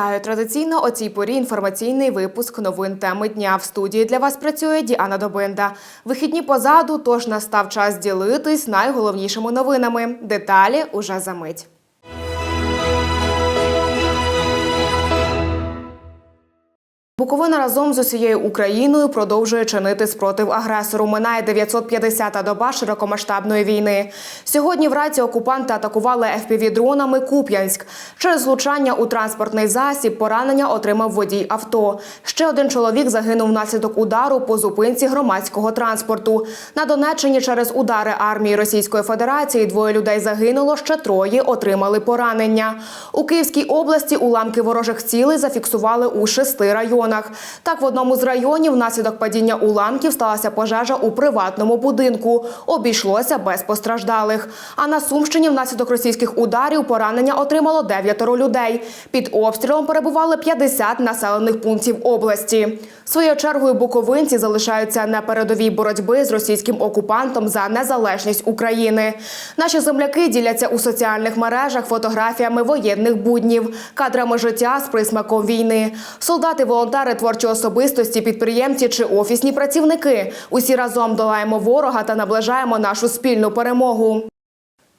Вітаю традиційно о цій порі інформаційний випуск новин теми дня. В студії для вас працює Діана Добинда. Вихідні позаду, тож настав час ділитись найголовнішими новинами. Деталі уже за мить. Буковина разом з усією Україною продовжує чинити спротив агресору. Минає 950-та доба широкомасштабної війни. Сьогодні вранці окупанти атакували FPV-дронами Куп'янськ. Через влучання у транспортний засіб поранення отримав водій авто. Ще один чоловік загинув внаслідок удару по зупинці громадського транспорту. На Донеччині через удари армії Російської Федерації двоє людей загинуло, ще троє отримали поранення. У Київській області уламки ворожих цілей зафіксували у шести районах. Так, в одному з районів внаслідок падіння уламків сталася пожежа у приватному будинку. Обійшлося без постраждалих. А на Сумщині внаслідок російських ударів поранення отримало дев'ятеро людей. Під обстрілом перебували 50 населених пунктів області. Своєю чергою буковинці залишаються на передовій боротьби з російським окупантом за незалежність України. Наші земляки діляться у соціальних мережах фотографіями воєнних буднів, кадрами життя з присмаком війни. Солдати, волонтери, творчі особистості, підприємці чи офісні працівники. Усі разом долаємо ворога та наближаємо нашу спільну перемогу.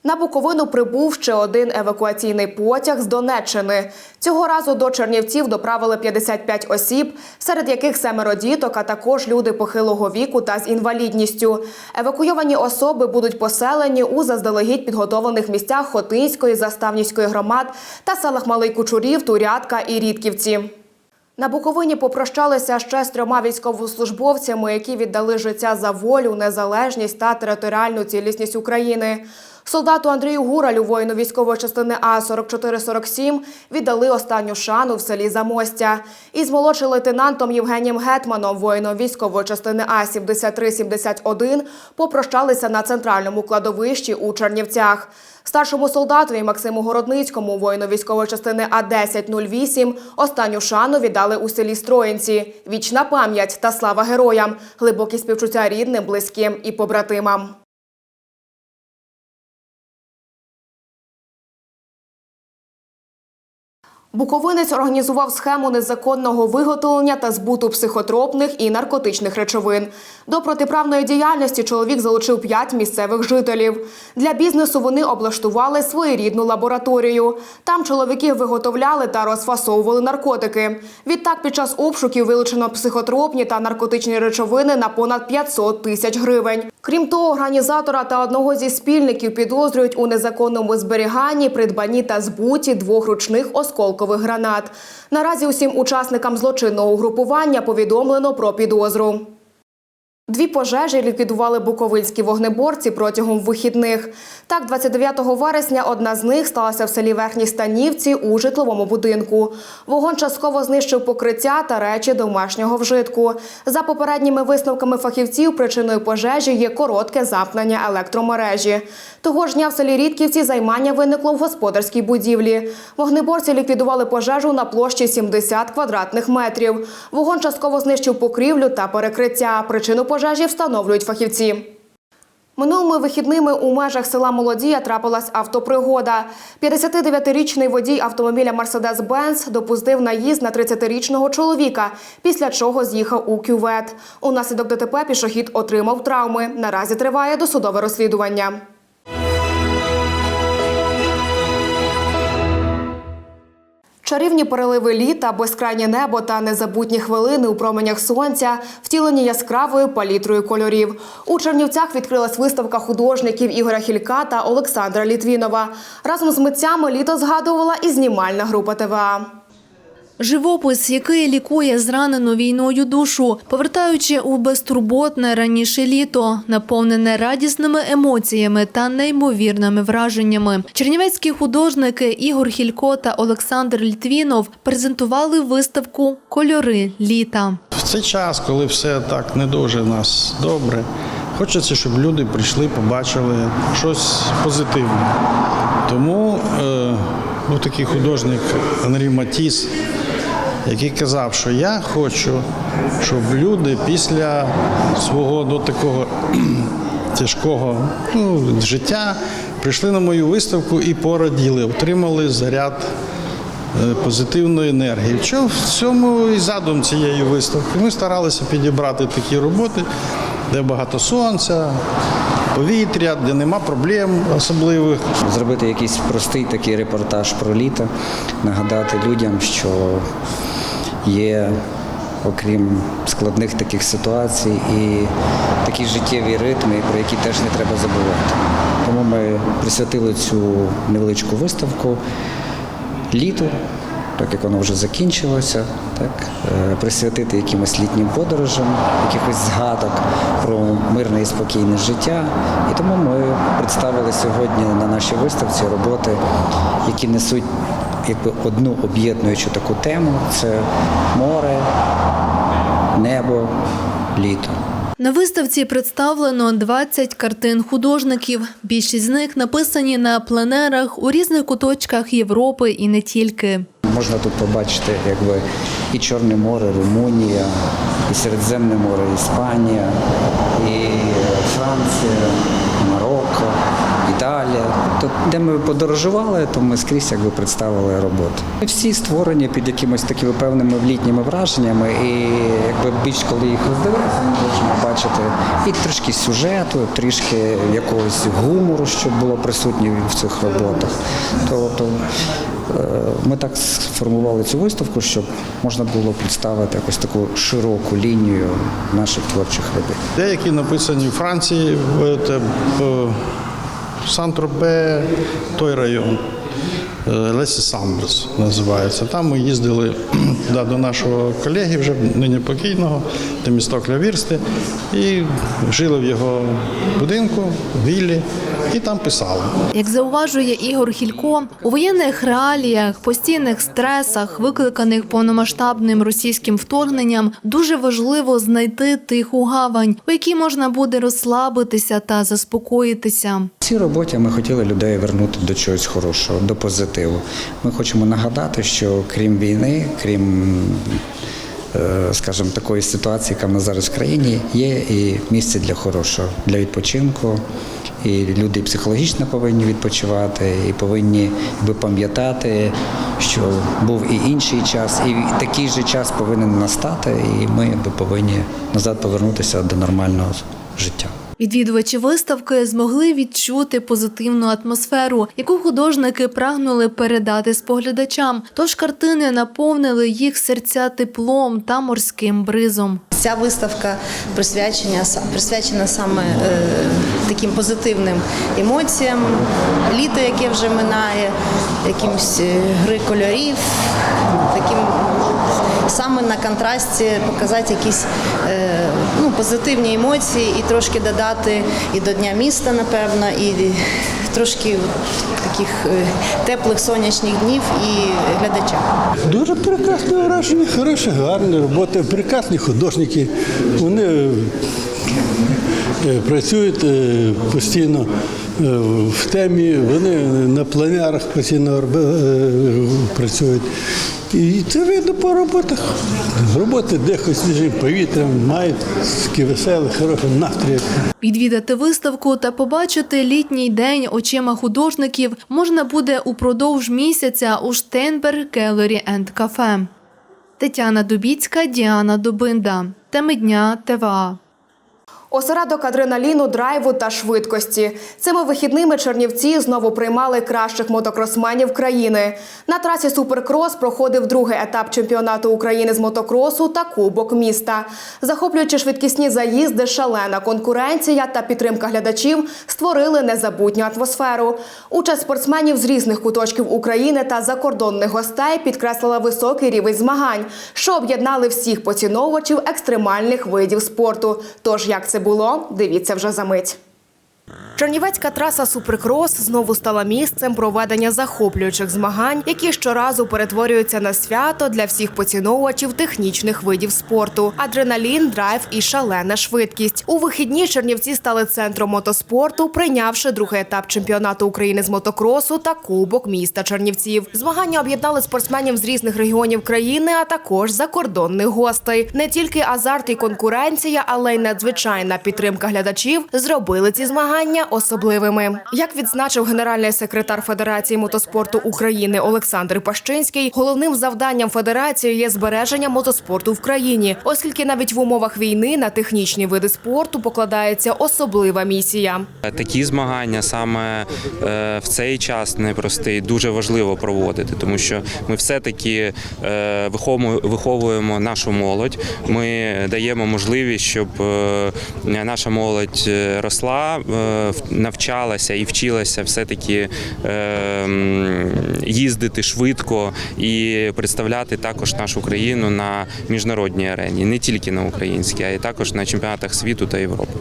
На Буковину прибув ще один евакуаційний потяг з Донеччини. Цього разу до Чернівців доправили 55 осіб, серед яких семеро діток, а також люди похилого віку та з інвалідністю. Евакуйовані особи будуть поселені у заздалегідь підготовлених місцях Хотинської, Заставнівської громад та селах Малий Кучурів, Турятка і Рідківці. На Буковині попрощалися ще з трьома військовослужбовцями, які віддали життя за волю, незалежність та територіальну цілісність України. Солдату Андрію Гуралю, воїну військової частини А 4447 віддали останню шану в селі Замостя. Із молодшим лейтенантом Євгенієм Гетманом, воїном військової частини А 7371 попрощалися на центральному кладовищі у Чернівцях. Старшому солдатові Максиму Городницькому, воїну військової частини А 1008 останню шану віддали у селі Строїнці. Вічна пам'ять та слава героям, глибокі співчуття рідним, близьким і побратимам. Буковинець організував схему незаконного виготовлення та збуту психотропних і наркотичних речовин. До протиправної діяльності чоловік залучив п'ять місцевих жителів. Для бізнесу вони облаштували своєрідну лабораторію. Там чоловіки виготовляли та розфасовували наркотики. Відтак, під час обшуків вилучено психотропні та наркотичні речовини на понад 500 тисяч гривень. Крім того, організатора та одного зі спільників підозрюють у незаконному зберіганні, придбанні та збуті двох ручних осколкових гранат. Наразі усім учасникам злочинного угрупування повідомлено про підозру. Дві пожежі ліквідували буковинські вогнеборці протягом вихідних. Так, 29 вересня одна з них сталася в селі Верхні Станівці у житловому будинку. Вогонь частково знищив покриття та речі домашнього вжитку. За попередніми висновками фахівців, причиною пожежі є коротке замкнення електромережі. Того ж дня в селі Рідківці займання виникло в господарській будівлі. Вогнеборці ліквідували пожежу на площі 70 квадратних метрів. Вогонь частково знищив покрівлю та перекриття. Причину пожежі встановлюють фахівці. Минулими вихідними у межах села Молодія трапилась автопригода. 59-річний водій автомобіля Мерседес-Бенц допустив наїзд на 30-річного чоловіка, після чого з'їхав у кювет. Унаслідок ДТП пішохід отримав травми. Наразі триває досудове розслідування. Чарівні переливи літа, безкрайнє небо та незабутні хвилини у променях сонця, втілені яскравою палітрою кольорів. У Чернівцях відкрилась виставка художників Ігоря Хілька та Олександра Літвінова. Разом з митцями літо згадувала і знімальна група ТВА. Живопис, який лікує зранену війною душу, повертаючи у безтурботне раніше літо, наповнене радісними емоціями та неймовірними враженнями. Чернівецькі художники Ігор Хілько та Олександр Літвінов презентували виставку Кольори літа. В цей час, коли все так не дуже нас добре, хочеться, щоб люди прийшли, побачили щось позитивне. Тому е, був такий художник Анрій Матіс, який казав, що я хочу, щоб люди після свого до такого тяжкого ну, життя прийшли на мою виставку і пораділи, отримали заряд е, позитивної енергії. Що в цьому і задум цієї виставки. Ми старалися підібрати такі роботи, де багато сонця, повітря, де нема проблем особливих. Зробити якийсь простий такий репортаж про літо, нагадати людям, що є, окрім складних таких ситуацій, і такі життєві ритми, про які теж не треба забувати. Тому ми присвятили цю невеличку виставку літу, так як воно вже закінчилося, так, е, присвятити якимось літнім подорожам, якихось згадок про мирне і спокійне життя. І тому ми представили сьогодні на нашій виставці роботи, які несуть якби одну об'єднуючу таку тему це море, небо, літо. На виставці представлено 20 картин художників. Більшість з них написані на пленерах у різних куточках Європи і не тільки. Можна тут побачити якби і Чорне море, Румунія, і Середземне море, Іспанія, і Франція, Італія. Тобто, де ми подорожували, то ми скрізь якби представили роботи. Ми всі створені під якимось такими певними літніми враженнями, і якби більш коли їх роздивитися, ми можемо бачити і трішки сюжету, трішки якогось гумору, щоб було присутнє в цих роботах. Тобто ми так сформували цю виставку, щоб можна було представити якусь таку широку лінію наших творчих робіт. Деякі написані в Франції, в Сан-Тропе, той район. Е, Лесі Самбрс називається. Там ми їздили да, до нашого колеги, вже нині покійного, Темістокля Вірсти, і жили в його будинку, віллі, і там писали. Як зауважує Ігор Хілько, у воєнних реаліях, постійних стресах, викликаних повномасштабним російським вторгненням, дуже важливо знайти тиху гавань, у якій можна буде розслабитися та заспокоїтися. В цій роботі ми хотіли людей вернути до чогось хорошого, до позитиву. Ми хочемо нагадати, що крім війни, крім, е, скажімо, такої ситуації, яка в нас зараз в країні, є і місце для хорошого, для відпочинку. І люди психологічно повинні відпочивати, і повинні якби, пам'ятати, що був і інший час, і такий же час повинен настати, і ми якби, повинні назад повернутися до нормального життя. Відвідувачі виставки змогли відчути позитивну атмосферу, яку художники прагнули передати споглядачам. Тож картини наповнили їх серця теплом та морським бризом. Ця виставка присвячена, присвячена саме е, таким позитивним емоціям, літо, яке вже минає, якимсь е, гри кольорів, таким саме на контрасті показати якісь е, ну, позитивні емоції і трошки додати і до Дня міста, напевно, і трошки таких е, теплих сонячних днів і глядачам. Дуже прекрасне враження, хороші, гарні роботи, прекрасні художники. Вони е, працюють постійно в темі, вони на пленерах постійно е, працюють. І це видно по роботах. Роботи дихають свіжим повітрям, мають такий веселий, хороший настрій. Відвідати виставку та побачити літній день очима художників можна буде упродовж місяця у Штейнберг Gallery and Cafe. Тетяна Дубіцька, Діана Дубинда. Теми дня ТВА. Осередок адреналіну, драйву та швидкості. Цими вихідними чернівці знову приймали кращих мотокросменів країни. На трасі Суперкрос проходив другий етап чемпіонату України з мотокросу та Кубок міста. Захоплюючи швидкісні заїзди, шалена конкуренція та підтримка глядачів створили незабутню атмосферу. Участь спортсменів з різних куточків України та закордонних гостей підкреслила високий рівень змагань, що об'єднали всіх поціновувачів екстремальних видів спорту. Тож як це було, дивіться вже за мить. Чернівецька траса Суперкрос знову стала місцем проведення захоплюючих змагань, які щоразу перетворюються на свято для всіх поціновувачів технічних видів спорту: адреналін, драйв і шалена швидкість. У вихідні Чернівці стали центром мотоспорту, прийнявши другий етап чемпіонату України з мотокросу та Кубок міста Чернівців. Змагання об'єднали спортсменів з різних регіонів країни, а також закордонних гостей. Не тільки азарт і конкуренція, але й надзвичайна підтримка глядачів зробили ці змагання особливими. Як відзначив генеральний секретар Федерації мотоспорту України Олександр Пащинський, головним завданням федерації є збереження мотоспорту в країні, оскільки навіть в умовах війни на технічні види спорту покладається особлива місія. Такі змагання саме е, в цей час непростий дуже важливо проводити, тому що ми все-таки е, виховуємо- нашу молодь. Ми даємо можливість, щоб е, наша молодь росла, навчалася і вчилася все-таки е, їздити швидко і представляти також нашу країну на міжнародній арені, не тільки на українській, а й також на чемпіонатах світу та Європи.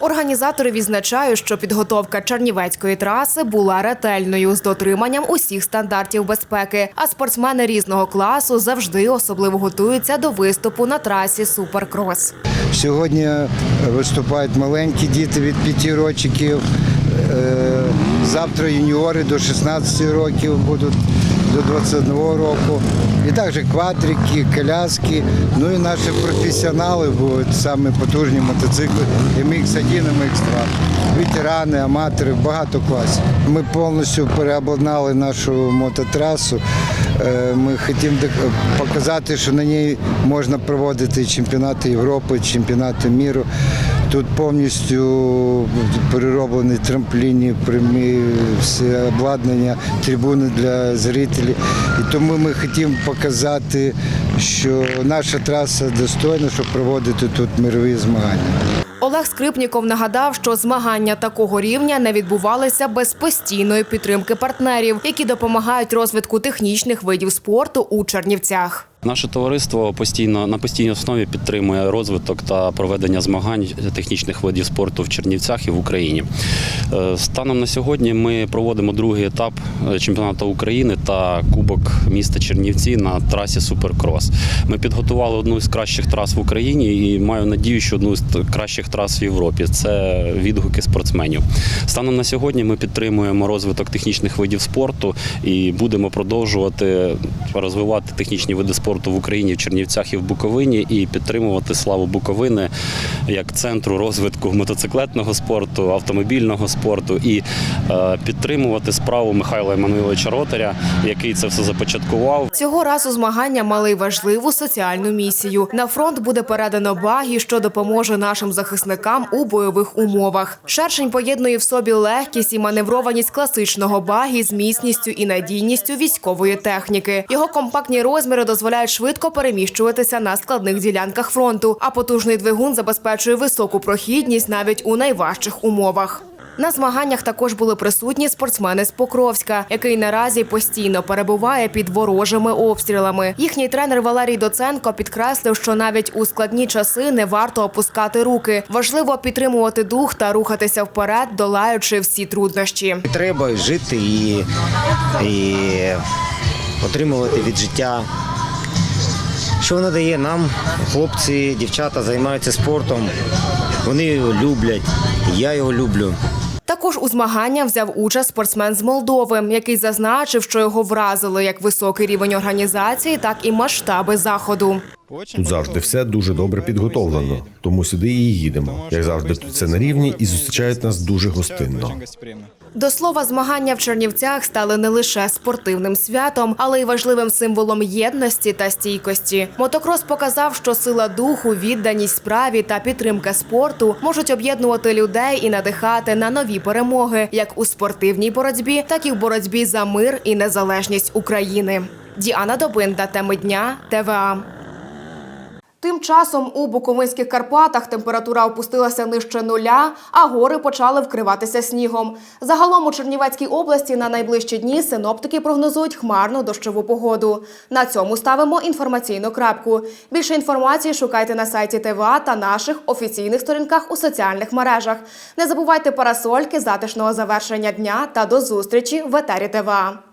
Організатори відзначають, що підготовка Чернівецької траси була ретельною з дотриманням усіх стандартів безпеки. А спортсмени різного класу завжди особливо готуються до виступу на трасі Суперкрос. Сьогодні виступають маленькі діти від 5 років. Е, Завтра юніори до 16 років будуть до 21 року. І також квадрики, коляски. Ну і наші професіонали будуть саме потужні мотоцикли MX1 і MX2. Ветерани, аматори, багато класів. Ми повністю переобладнали нашу мототрасу. Е, Ми хотімо показати, що на ній можна проводити чемпіонати Європи, чемпіонати міру. Тут повністю перероблені трампліни, прямі все обладнання, трибуни для зрителів. І тому ми хотімо показати, що наша траса достойна, щоб проводити тут мирові змагання. Олег Скрипніков нагадав, що змагання такого рівня не відбувалися без постійної підтримки партнерів, які допомагають розвитку технічних видів спорту у Чернівцях. Наше товариство постійно на постійній основі підтримує розвиток та проведення змагань технічних видів спорту в Чернівцях і в Україні. Е, Станом на сьогодні ми проводимо другий етап е, чемпіонату України та Кубок міста Чернівці на трасі Суперкрос. Ми підготували одну з кращих трас в Україні і маю надію, що одну з кращих трас в Європі. Це відгуки спортсменів. Станом на сьогодні ми підтримуємо розвиток технічних видів спорту і будемо продовжувати розвивати технічні види спорту в Україні, в Чернівцях і в Буковині, і підтримувати славу Буковини як центру розвитку мотоциклетного спорту, автомобільного спорту і е, підтримувати справу Михайла Еммануйловича Ротаря, який це все започаткував. Цього разу змагання мали важливу соціальну місію. На фронт буде передано багі, що допоможе нашим захисникам у бойових умовах. Шершень поєднує в собі легкість і маневрованість класичного багі з міцністю і надійністю військової техніки. Його компактні розміри дозволяють швидко переміщуватися на складних ділянках фронту, а потужний двигун забезпечує високу прохідність навіть у найважчих умовах. На змаганнях також були присутні спортсмени з Покровська, який наразі постійно перебуває під ворожими обстрілами. Їхній тренер Валерій Доценко підкреслив, що навіть у складні часи не варто опускати руки. Важливо підтримувати дух та рухатися вперед, долаючи всі труднощі. Треба жити і, і отримувати від життя. Що вона дає нам, хлопці, дівчата займаються спортом, вони його люблять, я його люблю. Також у змагання взяв участь спортсмен з Молдови, який зазначив, що його вразили як високий рівень організації, так і масштаби заходу. Тут завжди все дуже добре підготовлено, тому сюди і їдемо. Як завжди, тут все на рівні і зустрічають нас дуже гостинно. До слова, змагання в Чернівцях стали не лише спортивним святом, але й важливим символом єдності та стійкості. Мотокрос показав, що сила духу, відданість справі та підтримка спорту можуть об'єднувати людей і надихати на нові перемоги, як у спортивній боротьбі, так і в боротьбі за мир і незалежність України. Діана Добинда, теми дня, ТВА. Тим часом у Буковинських Карпатах температура опустилася нижче нуля, а гори почали вкриватися снігом. Загалом у Чернівецькій області на найближчі дні синоптики прогнозують хмарну дощову погоду. На цьому ставимо інформаційну крапку. Більше інформації шукайте на сайті ТВА та наших офіційних сторінках у соціальних мережах. Не забувайте парасольки, затишного завершення дня та до зустрічі в етері ТВА.